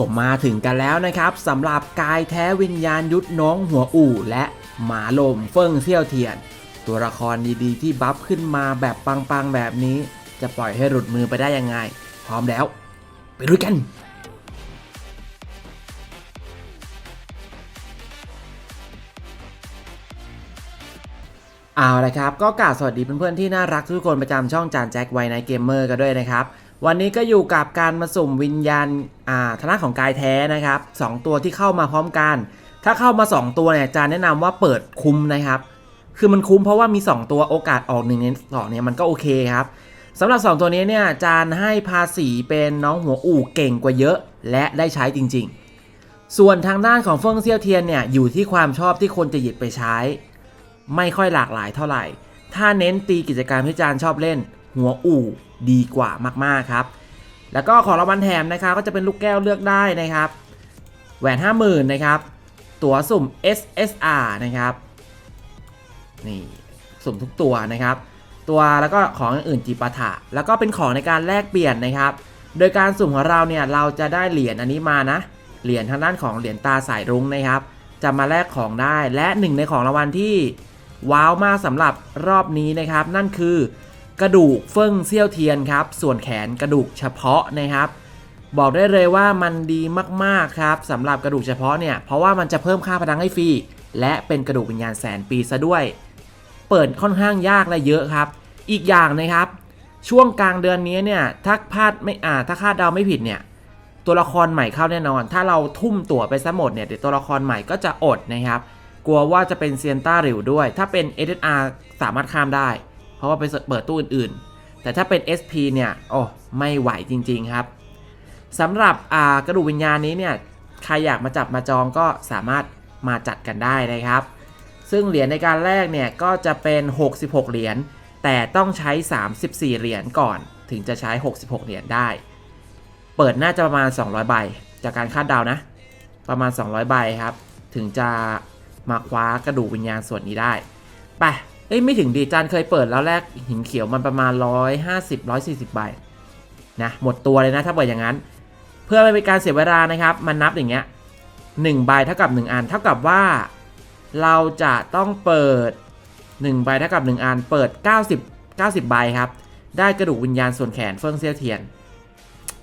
ก็มาถึงกันแล้วนะครับสำหรับกายแท้วิญญาณยุทธน้องหัวอู่ และหมาลมเฟิ่งเซี่ยวเทียน ตัวละครดีๆที่บัฟขึ้นมาแบบปังๆแบบนี้ จะปล่อยให้หลุดมือไปได้ยังไง พร้อมแล้ว ไปดูกันเอาละครับ ก็กล่าวสวัสดีเพื่อนๆที่น่ารักทุกคนประจำช่องจานแจ็คไวน์ไนเกมเมอร์กันด้วยนะครับ วันนี้ก็อยู่กับการมาสุ่มวิญญาณอ่าทางด้าของกายแท้นะครับสองตัวที่เข้ามาพร้อมกัน ถ้าเข้ามา 2 ตัวเนี่ยจานแนะนำว่าเปิดคุ้มนะครับ คือมันคุ้มเพราะว่ามี 2 ตัวโอกาสออกหนึ่งในสองเนี่ยมันก็โอเคครับสำหรับ 2 ตัวนี้เนี่ยจานให้ภาษีเป็นน้องหัวอู่เก่งกว่าเยอะ และได้ใช้จริง ๆ ส่วนทางด้านของเฟิงเซี่ยวเทียนเนี่ยอยู่ที่ความชอบที่คนจะหยิบไปใช้ ไม่ค่อยหลากหลายเท่าไหร่ ถ้าเน้นตีกิจกรรมที่จานชอบเล่น หัวอู่ดีกว่ามากๆครับ แล้วก็ของรางวัลแถมนะครับก็จะเป็นลูกแก้วเลือกได้นะครับ แหวน 50,000นะครับ ตั๋วสุ่ม SSR นะครับนี่สุ่มทุกตัวนะครับ ตัวแล้วก็ของอื่นจิปาถะ แล้วก็เป็นของในการแลกเปลี่ยนนะครับ โดยการสุ่มของเราเนี่ยเราจะได้เหรียญอันนี้มานะ เหรียญทางด้านของเหรียญตาสายรุ้งนะครับ จะมาแลกของได้และหนึ่งในของรางวัลที่ว้าวมากสำหรับรอบนี้นะครับ นั่นคือ กระดูกเฟิ่งเซี่ยวเทียนครับ ส่วนแขนกระดูกเฉพาะนะครับ บอกได้เลยว่ามันดีมากๆครับสำหรับกระดูกเฉพาะเนี่ย เพราะว่ามันจะเพิ่มค่าพลังให้ฟรี และเป็นกระดูกวิญญาณแสนปีซะด้วย เปิดค่อนข้างยากและเยอะครับ อีกอย่างนะครับ ช่วงกลางเดือนนี้เนี่ยถ้าพลาดไม่อ่าถ้าคาดเดาไม่ผิดเนี่ยตัวละครใหม่เข้าแน่นอน ถ้าเราทุ่มตั๋วไปซะหมดเนี่ยเดี๋ยวตัวละครใหม่ก็จะอดนะครับ กลัวว่าจะเป็นเซียนต้าหริวด้วย ถ้าเป็น SSR สามารถข้ามได้ เพราะว่าไปเปิดตู้อื่นๆ แต่ถ้าเป็น SP เนี่ยโอ้ไม่ไหวจริงๆครับสำหรับกระดูกวิญญาณนี้เนี่ยใครอยากมาจับมาจองก็สามารถมาจัดกันได้นะครับ ซึ่งเหรียญในการแรกเนี่ยก็จะเป็น 66 เหรียญแต่ต้องใช้ 34 เหรียญก่อน ถึงจะใช้ 66 เหรียญได้ เปิดน่าจะประมาณ 200 ใบ จากการคาดเดานะ ประมาณ 200 ใบครับ ถึงจะมาคว้ากระดูกวิญญาณส่วนนี้ได้ ไป เอ้ยไม่ถึงดีจานเคยเปิดแล้วแรกหินเขียวมันประมาณ 150 140ใบนะหมดตัวเลยนะถ้าเปิดอย่างนั้น เพื่อไม่เป็นการเสียเวลานะครับ มันนับอย่างเงี้ย1ใบเท่ากับ 1 อัน เท่ากับว่า เราจะต้องเปิด1ใบเท่ากับ 1 อัน เปิด 90 90ใบครับ ได้กระดูกวิญญาณส่วนแขนเฟิ่งเซียวเทียน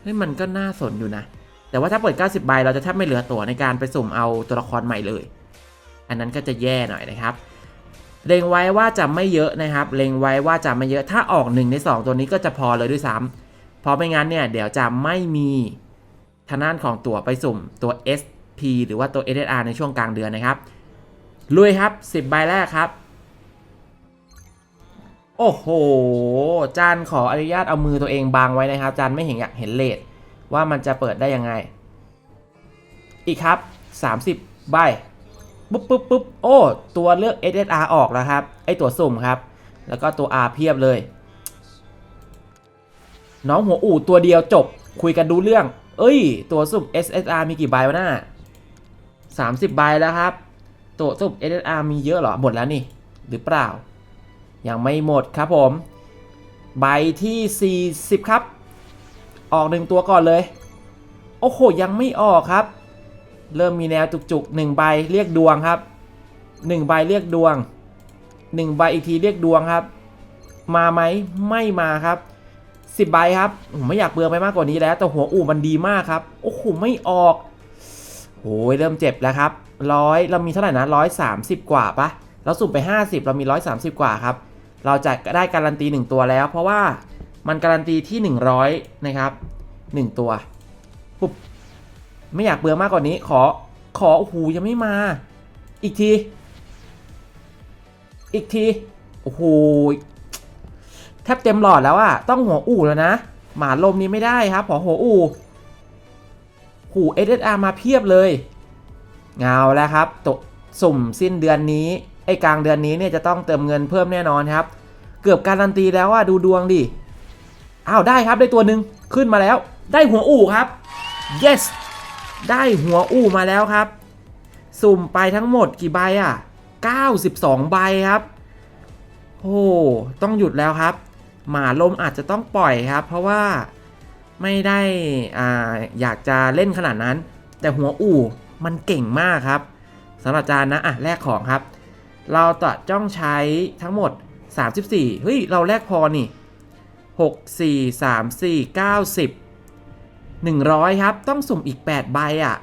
เฮ้ยมันก็น่าสนอยู่นะ แต่ว่าถ้าเปิด 90ใบเราจะแทบไม่เหลือตัวในการไปสุ่มเอาตัวละครใหม่เลย อันนั้นก็จะแย่หน่อยนะครับ เล็งไว้ว่าจะไม่เยอะนะครับ เล็งไว้ว่าจะไม่เยอะ ถ้าออก1ใน2 ตัวนี้ก็จะพอเลยด้วยซ้ำเพราะไม่งั้นเนี่ยเดี๋ยวจะไม่มีทางด้านของตัวไปสุ่มตัว SP หรือว่าตัว SSR ในช่วงกลางเดือนนะครับ ลุยครับ 10 ใบแรกครับ โอ้โห จานขออนุญาตเอามือตัวเองบังไว้นะครับ จานไม่เห็นอยากเห็นเลทว่ามันจะเปิดได้ยังไง อีกครับ 30 ใบ ปุ๊บปุ๊บปุ๊บโอ้ ตัวเลือก SSR ออกแล้วครับ ไอตัวสุ่มครับ แล้วก็ตัว R เพียบเลย น้องหัวอู่ตัวเดียวจบ คุยกันดูเรื่อง เอ้ย ตัวสุ่ม SSR มีกี่ใบวะน่า30ใบแล้วครับ ตัวสุ่ม SSR มีเยอะเหรอ หมดแล้วนี่ หรือเปล่า ยังไม่หมดครับผม ใบที่ 40 ครับ ออกหนึ่งตัวก่อนเลย โอ้โห ยังไม่ออกครับ เริ่มมีแนวจุกๆหนึ่งใบเรียกดวงครับหนึ่งใบเรียกดวงหนึ่งใบอีกทีเรียกดวงครับ มาไหมไม่มาครับสิบใบครับผมไม่อยากเบือไปมากกว่านี้แล้ว แต่หัวอู่มันดีมากครับโอ้โหไม่ออกโอ้ยเริ่มเจ็บแล้วครับร้อยเรามีเท่าไหร่นะร้อยสามสิบกว่าปะเราสุ่มไป50เรามี130กว่าครับ เราจะได้การันตี1ตัวแล้ว เพราะว่ามันการันตีที่100นะครับ1ตัวปุ๊บ ไม่อยากเบื่อมากกว่านี้ ขอ ขอโอ้โหยังไม่มา อีกที อีกที โอ้โหแทบเต็มหลอดแล้วอะต้องหัวอู่แล้วนะ หมาลมนี้ไม่ได้ครับ ขอหัวอู่หู SSR มาเพียบเลย เงาแล้วครับตกสุ่มสิ้นเดือนนี้ ไอ้กลางเดือนนี้เนี่ยจะต้องเติมเงินเพิ่มแน่นอนครับ เกือบการันตีแล้วว่าดูดวงดิอ้าวได้ครับได้ตัวหนึ่งขึ้นมาแล้ว ได้หัวอู่ครับ yes ได้หัวอู่มาแล้วครับ สุ่มไปทั้งหมดกี่ใบอะ 92 ใบครับโอ้ต้องหยุดแล้วครับ หมาลมอาจจะต้องปล่อยครับ เพราะว่าไม่ได้อ่าอยากจะเล่นขนาดนั้น แต่หัวอู่มันเก่งมากครับสำหรับจานนะอะแลกของครับ เราจะจ้องใช้ทั้งหมด 34เฮ้ยเราแลกพอนี่ 6 4 3 4 9 10 100 ครับ ต้องสุ่มอีก 8 ใบอะ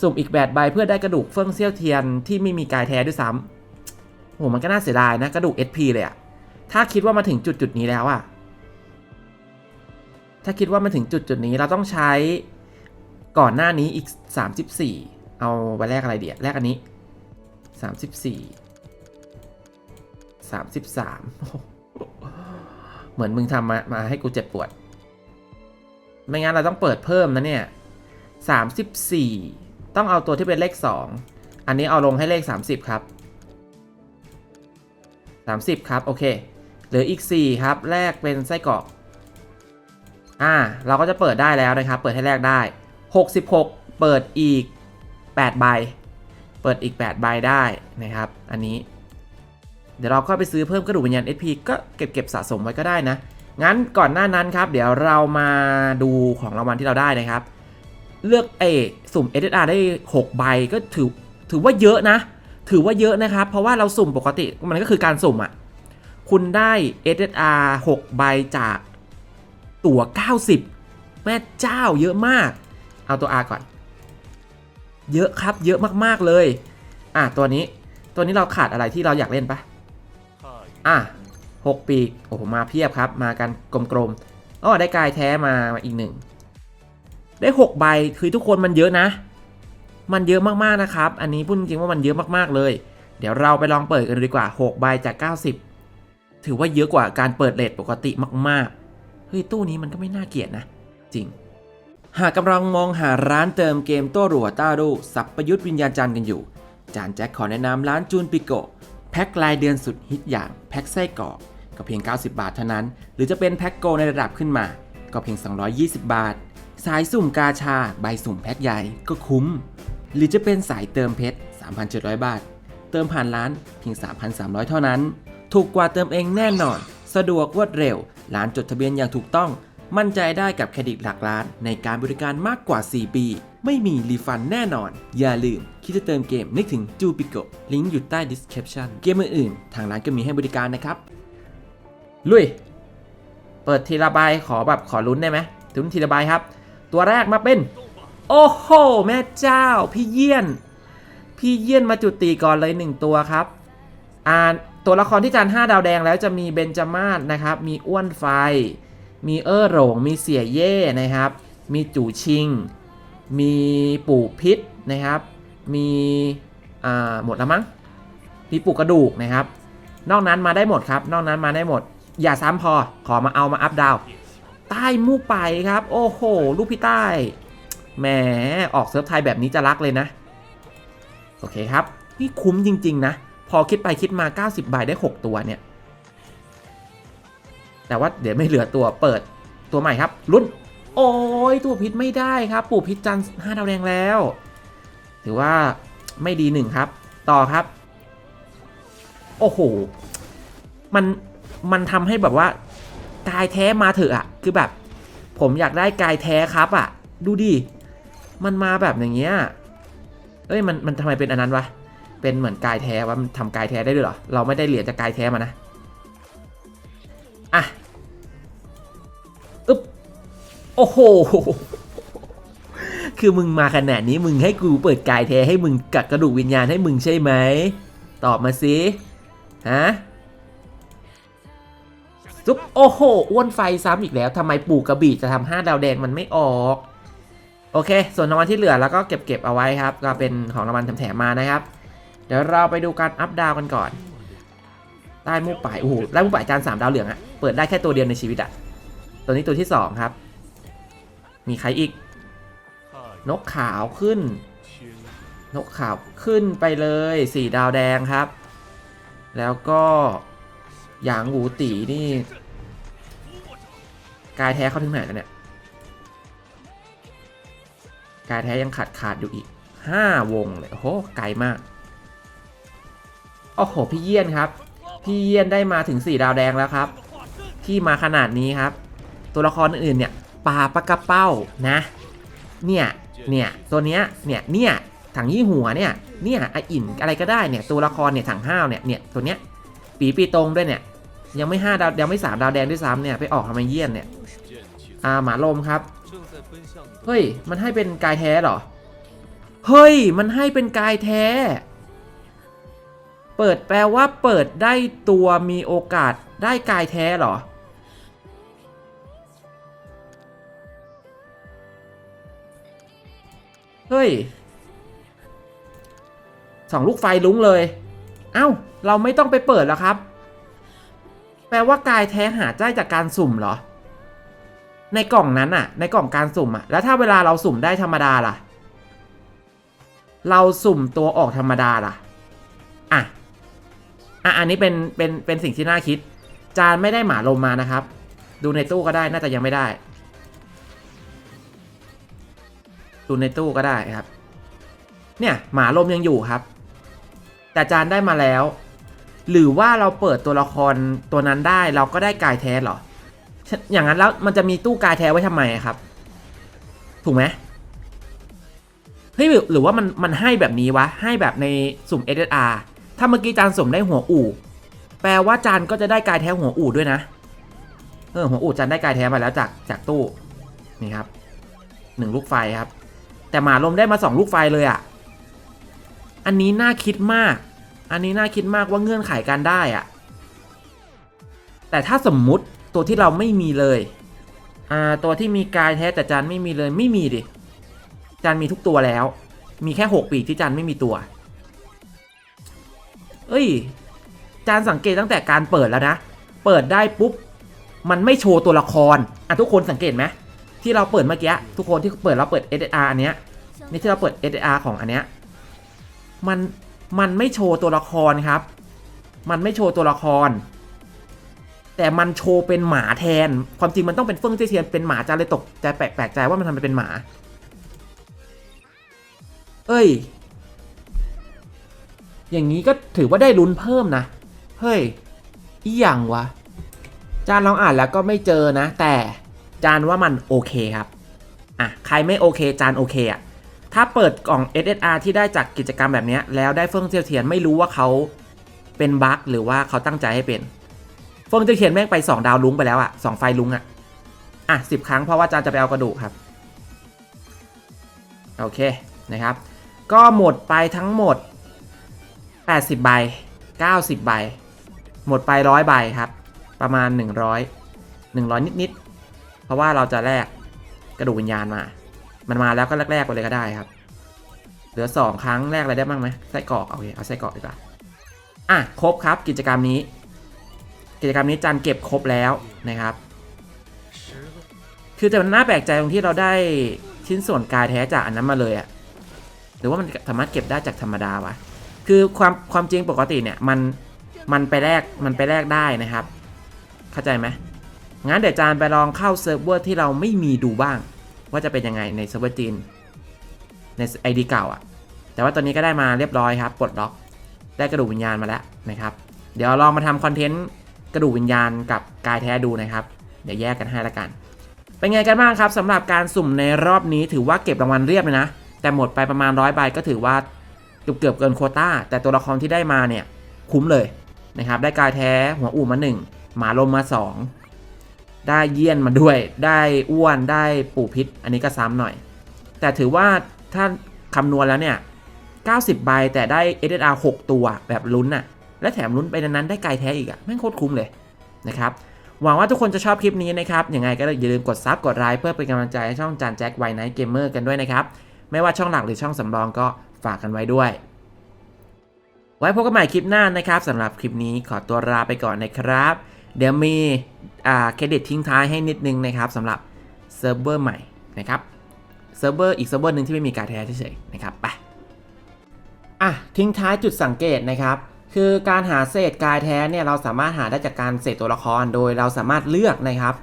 สุ่มอีก 8 ใบเพื่อได้กระดูกเฟื่องเซี่ยวเทียนที่ไม่มีกายแท้ด้วยซ้ำโหมันก็น่าเสียดายนะ กระดูก SP เลยอะ ถ้าคิดว่ามาถึงจุดจุดนี้แล้วอะ ถ้าคิดว่ามาถึงจุดจุดนี้เราต้องใช้ก่อนหน้านี้อีก 34 เอาไปแลกอะไรเดียแลกอันนี้ 34 33 เหมือนมึงทำมามาให้กูเจ็บปวด ไม่งั้นเราต้องเปิดเพิ่มนะเนี่ย34ต้องเอาตัวที่เป็นเลข2อันนี้เอาลงให้เลข30ครับ30ครับ โอเค เหลืออีก4ครับ แลกเป็นไส้กรอกอ่า เราก็จะเปิดได้แล้วนะครับ เปิดให้แลกได้66เปิดอีก8ใบ เปิดอีก8ใบได้นะครับ อันนี้ เดี๋ยวเราค่อยไปซื้อเพิ่มกระดูกวิญญาณ SP ก็เก็บเก็บสะสมไว้ก็ได้นะ งั้นก่อนหน้านั้นครับ เดี๋ยวเรามาดูของรางวัลที่เราได้นะครับ เลือกเอสุ่ม SSR ได้ 6 ใบก็ถือถือว่าเยอะนะ ถือว่าเยอะนะครับ เพราะว่าเราสุ่มปกติมันก็คือการสุ่มอะ่ะ คุณได้ SSR 6 ใบจากตั๋ว 90 แม่เจ้าเยอะมาก เอาตัว R ก่อน เยอะครับเยอะมากๆเลย อะตัวนี้ตัวนี้เราขาดอะไรที่เราอยากเล่นปะอะ หกปีก โอ้โห มาเพียบครับ มากันกลมๆอ๋อได้กายแท้มามาอีกหนึ่ง ได้หกใบ คือทุกคนมันเยอะนะ มันเยอะมากๆนะครับ อันนี้พูดจริงว่ามันเยอะมากๆเลย เดี๋ยวเราไปลองเปิดกันดีกว่า 6 ใบจาก 90 ถือว่าเยอะกว่าการเปิดเลทปกติมากๆ เฮ้ย ตู้นี้มันก็ไม่น่าเกลียดนะ จริง หากกำลังมองหาร้านเติมเกมโต้รัวต้ารูสับประยุทธ์วิญญาณจันทร์กันอยู่ จานแจ็คขอแนะนำร้านจูนปิโกแพ็ครายเดือนสุดฮิตอย่างแพ็คไส้กรอก ก็เพียง 90 บาทเท่านั้น หรือจะเป็นแพ็คโกในระดับขึ้นมา ก็เพียง 220 บาท สายสุ่มกาชา ใบสุ่มแพ็คใหญ่ก็คุ้ม หรือจะเป็นสายเติมเพชร 3,700 บาท เติมผ่านร้านเพียง 3,300 เท่านั้น ถูกกว่าเติมเองแน่นอน สะดวกรวดเร็ว ร้านจดทะเบียนอย่างถูกต้อง มั่นใจได้กับเครดิตหลักล้าน ในการบริการมากกว่า 4 ปี ไม่มีรีฟันแน่นอน อย่าลืมคิดจะเติมเกมนึกถึงจูปิโกลิงก์อยู่ใต้ description เกมอื่นๆทางร้านก็มีให้บริการนะครับ ลุย เปิดทีละใบขอแบบขอลุ้นได้ไหมลุ้นทีละใบครับ ตัวแรกมาเป็น โอ้โห แม่เจ้า พี่เยี่ยน พี่เยี่ยนมาจุติก่อนเลยหนึ่งตัวครับอ่าตัวละครที่จาน5ดาวแดงแล้วจะมีเบนจามาศนะครับ มีอ้วนไฟ มีเออโหลงมีเสียเย่นะครับ มีจู่ชิง มีปู่พิษนะครับ มีอ่าหมดแล้วมั้ง มีปู่กระดูกนะครับ นอกนั้นมาได้หมดครับ นอกนั้นมาได้หมด อย่าซ้ำพอขอมาเอามาอัพดาว ใต้มูไปครับ โอ้โห ลูกพี่ใต้แหมออกเซิร์ฟไทยแบบนี้จะรักเลยนะ โอเคครับ นี่คุ้มจริง ๆ นะ พอคิดไปคิดมา 90 ใบได้ 6 ตัวเนี่ย แต่ว่าเดี๋ยวไม่เหลือตัวเปิดตัวใหม่ครับ ลุ้น โอ้ยตัวพิษไม่ได้ครับ ปู่พิษจันห้าดาวแดงแล้ว ถือว่าไม่ดีหนึ่งครับ ต่อครับ โอ้โห มัน มันทำให้แบบว่ากายแท้มาเถอะอะคือแบบ ผมอยากได้กายแท้ครับอะดูดิมันมาแบบอย่างเงี้ยเอ้ยมันมันทำไมเป็นอันนั้นวะเป็นเหมือนกายแท้ว่ามันทำกายแท้ได้ด้วยเหรอเราไม่ได้เหรียญจากกายแท้มานะอะอึ๊บโอ้โหคือมึงมาขนาดนี้มึงให้กูเปิดกายแท้ให้มึงกัดกระดูกวิญญาณให้มึงใช่ไหมตอบมาสิฮะ ซุปโอ้โห อ้วนไฟซ้ำอีกแล้วทำไมปู่กระบี่จะทำห้าดาวแดงมันไม่ออก โอเค ส่วนรางวัลที่เหลือแล้วก็เก็บเก็บเอาไว้ครับ ก็เป็นของรางวัลแถมๆมานะครับ เดี๋ยวเราไปดูการอัพดาวกันก่อนใต้มูป่ายโอ้โหใต้มูป่ายจานสามดาวเหลืองอะเปิดได้แค่ตัวเดียวในชีวิตอะตัวนี้ตัวที่สองครับ มีใครอีก นกขาวขึ้น นกขาวขึ้นไปเลยสี่ดาวแดงครับ แล้วก็ หยางหูตีนี่ กายแท้เข้าถึงไหนแล้วเนี่ย กายแท้ยังขาดขาดอยู่อีก5วงเลย โอ้โห ไกลมาก โอ้โห พี่เยี่ยนครับ พี่เยี่ยนได้มาถึง4ดาวแดงแล้วครับ ที่มาขนาดนี้ครับ ตัวละครอื่นๆเนี่ยปลาปลากระเป้านะ เนี่ย เนี่ย ตัวเนี้ย เนี่ย เนี่ย ถังยี่หัวเนี่ย เนี่ยไออินอะไรก็ได้เนี่ย ตัวละครเนี่ยถังห้าวเนี่ย เนี่ย ตัวเนี้ย ปีปีตรงด้วยเนี่ย ยังไม่ห้าดาวยังไม่สามดาวแดงด้วยซ้ำเนี่ยไปออกทำไมเยี่ยนเนี่ยอ่าหมาลมครับ เฮ้ย มันให้เป็นกายแท้หรอ เฮ้ย มันให้เป็นกายแท้ เปิดแปลว่าเปิดได้ตัวมีโอกาสได้กายแท้หรอ เฮ้ยสองลูกไฟลุ้งเลย เอ้า เราไม่ต้องไปเปิดแล้วครับ แปลว่ากายแท้หาได้จากการสุ่มเหรอ ในกล่องนั้นอะในกล่องการสุ่มอะแล้วถ้าเวลาเราสุ่มได้ธรรมดาล่ะ เราสุ่มตัวออกธรรมดาล่ะ อะ อะ อันนี้เป็น เป็น เป็นสิ่งที่น่าคิด จานไม่ได้หมาลมมานะครับ ดูในตู้ก็ได้ น่าจะยังไม่ได้ ดูในตู้ก็ได้ครับ เนี่ย หมาลมยังอยู่ครับ แต่จานได้มาแล้ว หรือว่าเราเปิดตัวละครตัวนั้นได้เราก็ได้กายแท้หรอ อย่างนั้นแล้วมันจะมีตู้กายแท้ไว้ทำไมครับ ถูกไหมเฮ้ยหรือหรือว่ามันมันให้แบบนี้วะ ให้แบบในสุ่ม SSR ถ้าเมื่อกี้จานสุ่มได้หัวอู่ แปลว่าจานก็จะได้กายแท้หัวอู่ด้วยนะ เออหัวอู่จานได้กายแท้มาแล้วจากจากตู้ นี่ครับหนึ่งลูกไฟครับ แต่หมาลมได้มาสองลูกไฟเลยอะ่ะ อันนี้น่าคิดมาก อันนี้น่าคิดมากว่าเงื่อนไขการได้อะแต่ถ้าสมมุติตัวที่เราไม่มีเลย อ่า ตัวที่มีกายแท้แต่จานไม่มีเลยไม่มีดิ จานมีทุกตัวแล้ว มีแค่หกปีกที่จานไม่มีตัว เอ้ย จานสังเกตตั้งแต่การเปิดแล้วนะ เปิดได้ปุ๊บ มันไม่โชว์ตัวละคร อะทุกคนสังเกตไหมที่เราเปิดเมื่อกี้ทุกคนที่เปิดเราเปิด SSR อันเนี้ย นี่ที่เราเปิด SSR ของอันเนี้ย มัน มันไม่โชว์ตัวละครครับ มันไม่โชว์ตัวละคร แต่มันโชว์เป็นหมาแทน ความจริงมันต้องเป็นเฟิ่งเจเทียนเป็นหมาจาเลยตกใจแปลกใจว่ามันทำไมเป็นหมา เอ้ย อย่างนี้ก็ถือว่าได้ลุ้นเพิ่มนะ เฮ้ย อีหยังวะ จานลองอ่านแล้วก็ไม่เจอนะ แต่จานว่ามันโอเคครับ อะ ใครไม่โอเค จานโอเคอะ ถ้าเปิดกล่อง SSR ที่ได้จากกิจกรรมแบบนี้แล้วได้เฟิ่งเจียวเทียนไม่รู้ว่าเขาเป็นบั๊กหรือว่าเขาตั้งใจให้เป็น เฟิ่งเจียวเทียนแม่งไป2ดาวลุ้งไปแล้วอะสองไฟลุ้งอะอะสิบครั้งเพราะว่าจานจะไปเอากระดูกครับ โอเคนะครับ ก็หมดไปทั้งหมด 80 ใบ 90 ใบ หมดไปร้อยใบครับ ประมาณ 100 100 นิด ๆ เพราะว่าเราจะแลกกระดูกวิญญาณมา มันมาแล้วก็แลกๆไปเลยก็ได้ครับ เหลือ 2 ครั้งแรกอะไรได้บ้างไหมไส้กรอกโอเคเอาไส้กรอกดีกว่าอะครบครับกิจกรรมนี้ กิจกรรมนี้จันเก็บครบแล้วนะครับ คือแต่มันน่าแปลกใจตรงที่เราได้ชิ้นส่วนกายแท้จากอันนั้นมาเลยอะหรือว่ามันสามารถเก็บได้จากธรรมดาวะคือความความจริงปกติเนี่ยมันมันไปแลกมันไปแลกได้นะครับ เข้าใจไหมงั้นเดี๋ยวจานไปลองเข้าเซิร์ฟเวอร์ที่เราไม่มีดูบ้าง ว่าจะเป็นยังไงในเซิร์ฟเวอร์จีนใน ID เก่าอะแต่ว่าตอนนี้ก็ได้มาเรียบร้อยครับปลดล็อก ได้กระดูกวิญญาณมาแล้วนะครับ เดี๋ยวลองมาทำคอนเทนต์กระดูกวิญญาณกับกายแท้ดูนะครับ เดี๋ยวแยกกันให้ละกัน เป็นไงกันบ้างครับสำหรับการสุ่มในรอบนี้ถือว่าเก็บรางวัลเรียบเลยนะ แต่หมดไปประมาณร้อยใบก็ถือว่าเกือบเกือบเกินโคต้า แต่ตัวละครที่ได้มาเนี่ยคุ้มเลยนะครับ ได้กายแท้หัวอู่มาหนึ่งหมาลมมาสอง ได้เยี่ยนมาด้วย ได้อ้วนได้ปู่พิษ อันนี้ก็ซ้ำหน่อย แต่ถือว่าถ้าคำนวณแล้วเนี่ย 90 ใบแต่ได้ SSR 6 ตัวแบบลุ้นน่ะ และแถมลุ้นไปนั้นได้ไกายแท้อีกอะ่ะแม่งโคตรคุ้มเลยนะครับ หวังว่าทุกคนจะชอบคลิปนี้นะครับ ยังไงก็อย่าลืมกดซับกดไลค์เพื่อเป็นกำลังใจให้ช่องจานแจ็คไวไนท์เกมเมอร์กันด้วยนะครับ ไม่ว่าช่องหลักหรือช่องสำรองก็ฝากกันไว้ด้วย ไว้พบกันใหม่คลิปหน้านะครับสำหรับคลิปนี้ขอตัวลาไปก่อนนะครับ เดี๋ยวมีเครดิตทิ้งท้ายให้นิดนึงนะครับสำหรับเซิร์ฟเวอร์ใหม่นะครับเซิร์ฟเวอร์อีกเซิร์ฟเวอร์หนึ่งที่ไม่มีการแท้เฉยๆนะครับไปอะทิ้งท้ายจุดสังเกตนะครับคือการหาเศษกายแท้เนี่ยเราสามารถหาได้จากการเศษตัวละครโดยเราสามารถเลือกนะครับ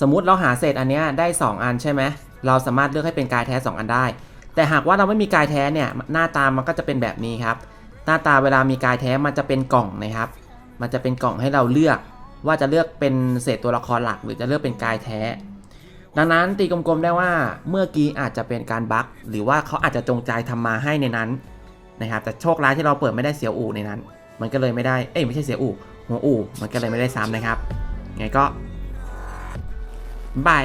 สมมุติเราหาเศษอันเนี้ยได้ 2 อันใช่ไหมเราสามารถเลือกให้เป็นกายแท้ 2 อันได้ แต่หากว่าเราไม่มีกายแท้เนี่ยหน้าตามันก็จะเป็นแบบนี้ครับ หน้าตาเวลามีกายแท้มันจะเป็นกล่องนะครับ มันจะเป็นกล่องให้เราเลือก ว่าจะเลือกเป็นเศษตัวละครหลัก หรือจะเลือกเป็นกายแท้ ดังนั้นตีกลมๆได้ว่าเมื่อกี้อาจจะเป็นการบั๊กหรือว่าเขาอาจจะจงใจทำมาให้ในนั้นนะครับแต่โชคร้ายที่เราเปิดไม่ได้เสียวอู่ในนั้น มันก็เลยไม่ได้เอ้ยไม่ใช่เสียวอู่หัวอู่มันก็เลยไม่ได้ซ้ำนะครับไงก็บาย